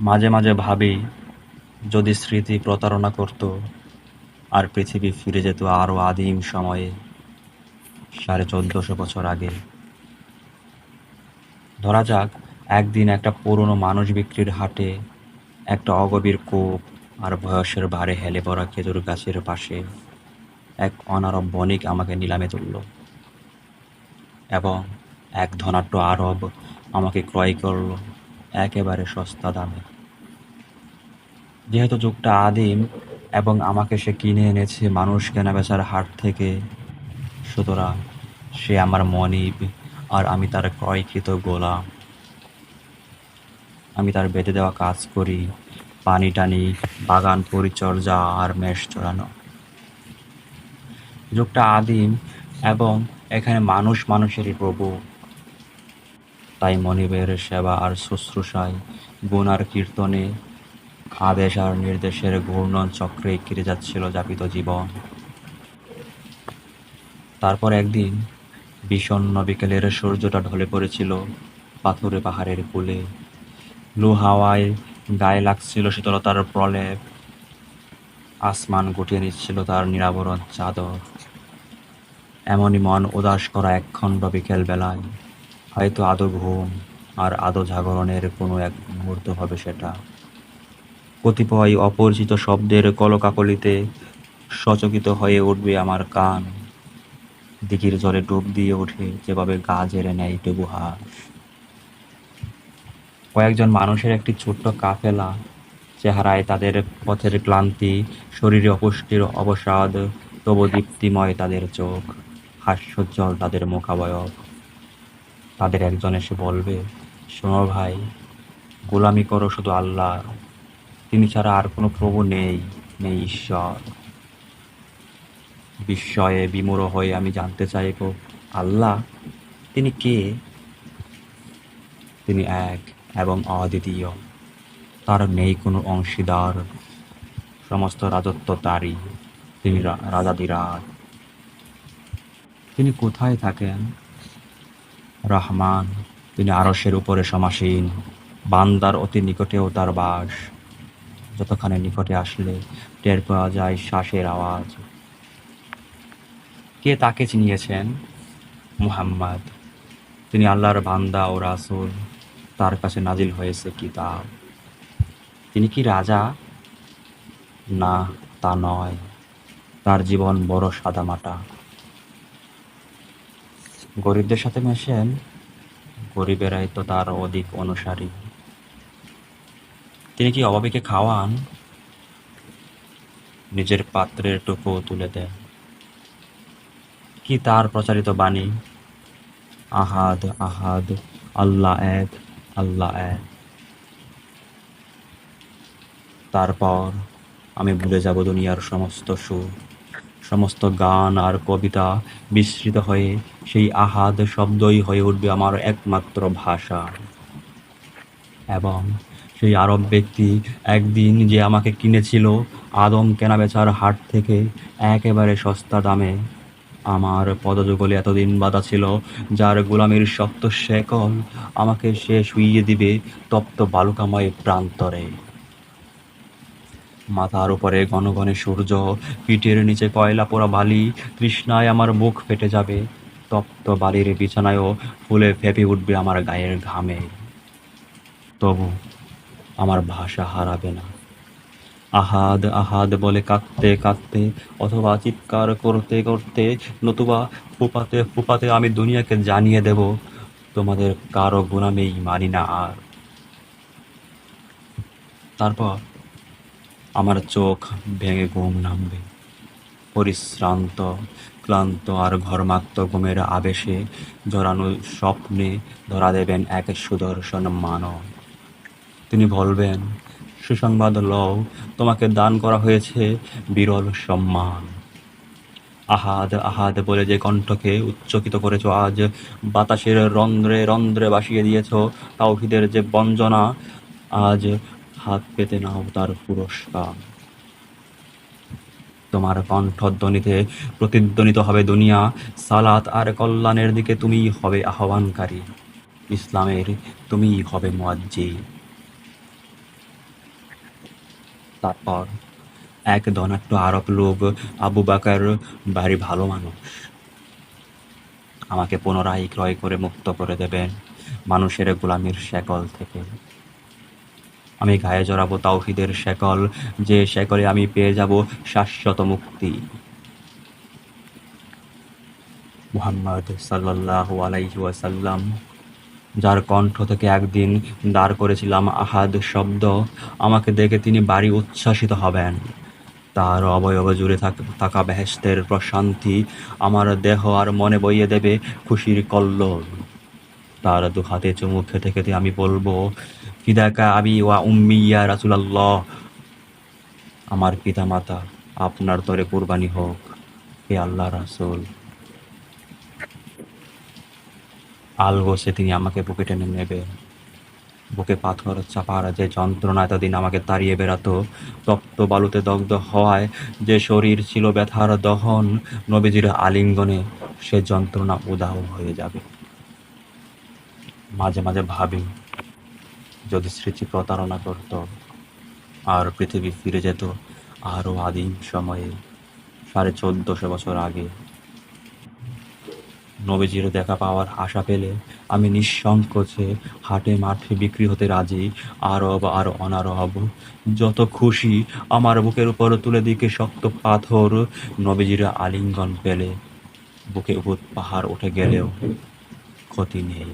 মাঝে মাঝে ভাবি, যদি স্মৃতি প্রতারণা করত, আর পৃথিবী ফিরে যেত আরও আদিম সময়ে, সাড়ে চোদ্দশো বছর আগে। ধরা যাক, একদিন একটা পুরনো মানুষ বিক্রির হাটে একটা অগভীর কোপ আর বয়সের ভারে হেলে পড়া খেজুর গাছের পাশে এক অনারব বণিক আমাকে নিলামে তুলল এবং এক ধনাঢ্য আরব আমাকে ক্রয় করল। একেবারে সস্তা দামে। যেহেতু যুগটা আদিম এবং আমাকে সে কিনে এনেছে মানুষ কেনাবেচার হাট থেকে, সুতরাং সে আমার মনিব আর আমি তার ক্রয়কৃত গোলাম। আমি তার বেঁধে দেওয়া কাজ করি, পানি টানি, বাগান পরিচর্যা আর মেষ চড়ানো। যুগটা আদিম এবং এখানে মানুষ মানুষেরই প্রভু। তাই মনিবের সেবা আর শুশ্রূষায়, গুণ আর কীর্তনে আদেশ আর নির্দেশের ঘূর্ণন চক্রে কেটে যাচ্ছিল যাপিত জীবন। তারপর একদিন বিষণ্ণ বিকেলের সূর্যটা ঢলে পড়েছিল পাথুরে পাহাড়ের কোলে। লু হাওয়ায় গায়ে লাগছিল শীতলতার প্রলেপ, আসমান গুটিয়ে নিচ্ছিল তার নিরাবরণ চাদর। এমনই মন উদাস করা একখণ্ড বিকেল বেলায় হয়তো আদো ঘুম আর আদো জাগরণের কোনো এক মুহূর্ত হবে সেটা। কতিপয় অপরিচিত শব্দের কলকাকলিতে সচকিত হয়ে উঠবে আমার কান। দিঘির জলে ডুব দিয়ে ওঠে যেভাবে গাজের নেয় তবু হাঁস কয়েকজন মানুষের একটি ছোট্ট কাফেলা চেহারায় তাদের পথের ক্লান্তি, শরীরে অপুষ্টির অবসাদ, তবু দীপ্তিময় তাদের চোখ, হাস্যোজ্জ্বল তাদের মুখাবয়ব। তাদের একজন এসে বলবে, শোনো ভাই, গোলামি করো শুধু আল্লাহ তিনি ছাড়া আর কোনো প্রভু নেই নেই ঈশ্বর। বিস্ময়ে বিমূঢ় হয়ে আমি জানতে চাইব, আল্লাহ, তিনি কে? তিনি এক এবং অদ্বিতীয়। তার নেই কোনো অংশীদার, সমস্ত রাজত্ব তারই। তিনি রা- রাজাধিরাজ তিনি কোথায় থাকেন? রহমান, তিনি আরশের উপরে সমাসীন, বান্দার অতি নিকটেও তার বাস। যতখানি নিকটে আসলে টের পাওয়া যায় শ্বাসের আওয়াজ। কে তাকে চিনিয়েছেন? মুহাম্মদ। তিনি আল্লাহর বান্দা ও রাসূল, তার কাছে নাজিল হয়েছে কিতাব। তিনি কি রাজা? না, তা নয়। তার জীবন বড় সাদামাটা। গরিবদের সাথে মেশেন, গরিবেরাই তো তার অধিক অনুসারী। তিনি কি অভাবীকে খাওয়ান? নিজের পাত্রের টুকু তুলে দেন। কি তার প্রচারিত বাণী? আহাদ আহাদ, আল্লাহ এক আল্লাহ এক। তারপর আমি ভুলে যাব দুনিয়ার সমস্ত সুর সমস্ত গান আর কবিতা বিস্মৃত হয়ে সেই আহাদ শব্দই হয়ে উঠবে আমার একমাত্র ভাষা। এবং সেই আরব ব্যক্তি একদিন যে আমাকে কিনেছিল আদম কেনাবেচার হাট থেকে একেবারে সস্তা দামে। আমার পদযুগলে এতদিন বাধা ছিল, যার গোলামের শক্ত শেকল আমাকে সে শুইয়ে দিবে তপ্ত বালুকাময় প্রান্তরে। মাথার উপরে ঘন ঘনে সূর্য, পিঠের নিচে কয়লা পোড়া বালি, তৃষ্ণায় আমার মুখ ফেটে যাবে। তপ্ত বালির বিছানায়ও ফুলে ফেপে উঠবে আমার গায়ের ঘামে। তবু আমার ভাষা হারাবে না। আহাদ আহাদ বলে কাঁদতে কাঁদতে, অথবা চিৎকার করতে করতে, নতুবা ফুপাতে ফুপাতে আমি দুনিয়াকে জানিয়ে দেব, তোমাদের কারও গুণামেই মানি না আর। তারপর আমার চোখ ভেঙে ঘুম নামবে। পরিশ্রান্ত, ক্লান্ত আর ঘর্মাক্ত ঘুমের আবেশে জড়ানো স্বপ্নে ধরা দেবেন এক সুদর্শন মানব। তিনি বলবেন, সুসংবাদ লও, তোমাকে দান করা হয়েছে বিরল সম্মান। আহাদ আহাদ বলে যে কণ্ঠকে উচ্চকিত করেছ, আজ বাতাসের রন্ধ্রে রন্ধ্রে বাসিয়ে দিয়েছ, তাওহিদের যে বঞ্জনা, আজ হাত পেতে নাও তার পুরস্কার। তোমার কণ্ঠধ্বনিতে প্রতিধ্বনিত হবে দুনিয়া, সালাত আর কল্যাণের দিকে তুমিই হবে আহ্বানকারী। ইসলামের তুমিই হবে মুয়াজ্জি তারপর এক ধনাট্য আরব লোক আবু বাকার ভারী ভালো মানুষ। আমাকে পুনরায় ক্রয় করে মুক্ত করে দেবেন মানুষের গোলামির শেকল থেকে। আমি গায়ে জড়াবো তাওহিদের শেকল, যে শেকলে আমি পেয়ে যাব শাশ্বত মুক্তি। মুহাম্মদ আলাইহি ওয়াসাল্লাম, যার কণ্ঠ থেকে একদিন দাঁড় করেছিলাম আহাদ শব্দ, আমাকে দেখে তিনি বাড়ি উচ্ছ্বাসিত হবেন। তার অবয়ব জুড়ে থাক- থাকা বেহেস্তের প্রশান্তি আমার দেহ আর মনে বইয়ে দেবে খুশির কল্লোল। তার দু হাতে চুমু খেতে খেতে আমি বলব ফিদাকা আবি ওয়া উম্মি ইয়া রাসূলুল্লাহ। আমার পিতা মাতা আপনার তরে কুরবানি হোক, হে আল্লাহ রাসূল। আলগোসে তিনি আমাকে বুকে টেনে নেবে। বুকে পাথর চাপার যে যন্ত্রণা এতদিন আমাকে তাড়িয়ে বেড়াতো, তপ্ত বালুতে দগ্ধ হওয়ায় যে শরীর ছিল ব্যথার দহন, নবীজির আলিঙ্গনে সে যন্ত্রণা উদাহ হয়ে যাবে। মাঝে মাঝে ভাবি যদি স্মৃতি প্রতারণা করত আর পৃথিবী ফিরে যেত আরও আদিম সময়ে, সাড়ে চোদ্দশো বছর আগে। নবীজির দেখা পাওয়ার আশা পেলে আমি নিঃসংকোচে হাটে মাঠে বিক্রি হতে রাজি, আরব আর অনারব যত খুশি আমার বুকের উপর তুলে দিকে শক্ত পাথর, নবীজির আলিঙ্গন পেলে বুকে উপর পাহাড় উঠে গেলেও ক্ষতি নেই।